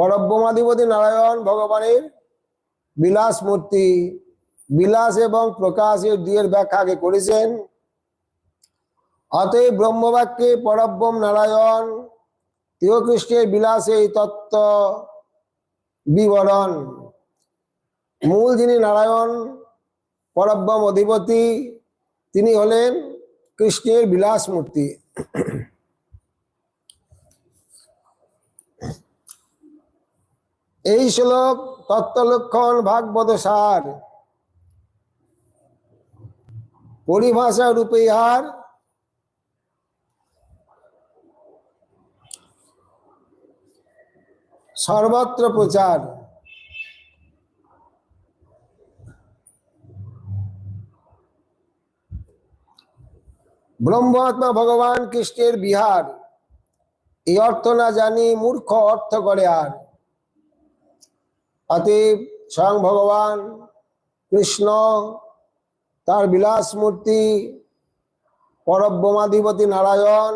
পরব্রহ্মাধিপতি নারায়ণ ভগবানের বিলাস মূর্তি, বিলাস এবং প্রকাশের দুইয়ের ব্যাখ্যা আগে করেছেন। অতএব ব্রহ্মবাক্যে পরব্রহ্ম নারায়ণ তিহকৃষ্ণের বিলাসে এই তত্ত্ব বিবরণ। মূল যিনি নারায়ণ, পরব্রহ্ম অধিপতি, তিনি হলেন কৃষ্ণের বিলাস মূর্তি। এই শ্লোক তত্ত্বলক্ষণ ভাগবত সার। পরিভাষা রূপে ইহার সর্বত্র প্রচার। ব্রহ্মাত্মা ভগবান কৃষ্ণের বিহার। এই অর্থ না জানি মূর্খ অর্থ করে আর। অতএব স্বয়ং ভগবান কৃষ্ণ, তার বিলাস মূর্তি, পরব্রহ্মাধিপতি নারায়ণ,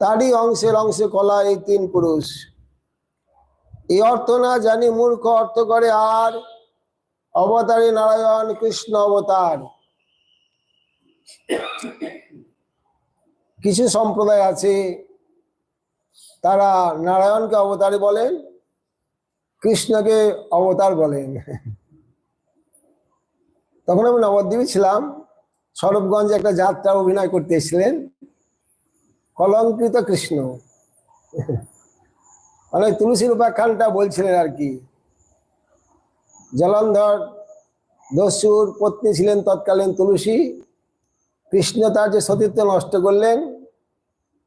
তারই অংশের অংশে কলা এই তিন পুরুষ। এই অর্থ না জানি মূর্খ অর্থ করে আর অবতারী নারায়ণ কৃষ্ণ অবতার। কিছু সম্প্রদায় আছে, তারা নারায়ণকে অবতারী বলেন কৃষ্ণকে অবতার বলেন তখন আমি নবদ্বীপে ছিলাম। সরবগঞ্জে একটা যাত্রা অভিনয় করতে এসেছিলেন কলঙ্কৃত কৃষ্ণ। মানে তুলসীর উপাখ্যানটা বলছিলেন আর কি। জলন্ধর, দস্যুর পত্নী ছিলেন তৎকালীন তুলসী। কৃষ্ণ তার যে সতীত্ব নষ্ট করলেন,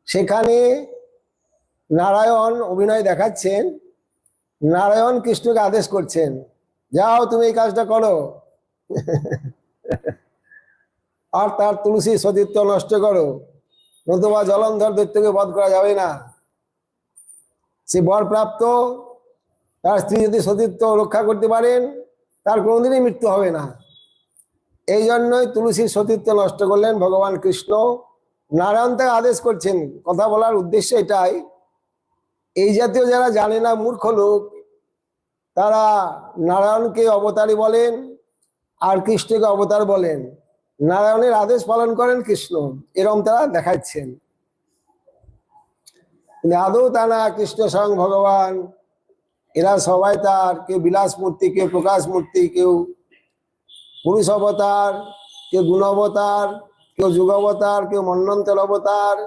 সেখানে নারায়ণ অভিনয় দেখাচ্ছেন। নারায়ণ কৃষ্ণকে আদেশ করছেন, যাও তুমি এই কাজটা করো। আর তার তুলসী সতীত্ব নষ্ট করো, নতুবা জলন্ধর দৈত্যকে বধ করা যাবে না। সে বর প্রাপ্ত তার স্ত্রী যদি সতীত্ব রক্ষা করতে পারেন, তার কোনোদিনই মৃত্যু হবে না। এই জন্যই তুলসীর সতীত্ব নষ্ট করলেন ভগবান কৃষ্ণ। নারায়ণ তাকে আদেশ করছেন, কথা বলার উদ্দেশ্য এটাই এই জাতীয় যারা জানে না মূর্খ লোক, তারা নারায়ণকে অবতারী বলেন আর কৃষ্ণকে অবতার বলেন। নারায়ণের আদেশ পালন করেন কৃষ্ণ, এরম তারা দেখাচ্ছেন। আদৌ তা না কৃষ্ণ স্বয়ং ভগবান? এরা সবাই তার, কেউ বিলাস মূর্তি, কেউ প্রকাশ মূর্তি, কেউ পুরুষ অবতার, কেউ গুণ অবতার, কেউ যুগ অবতার, কেউ মন্নন্তর অবতার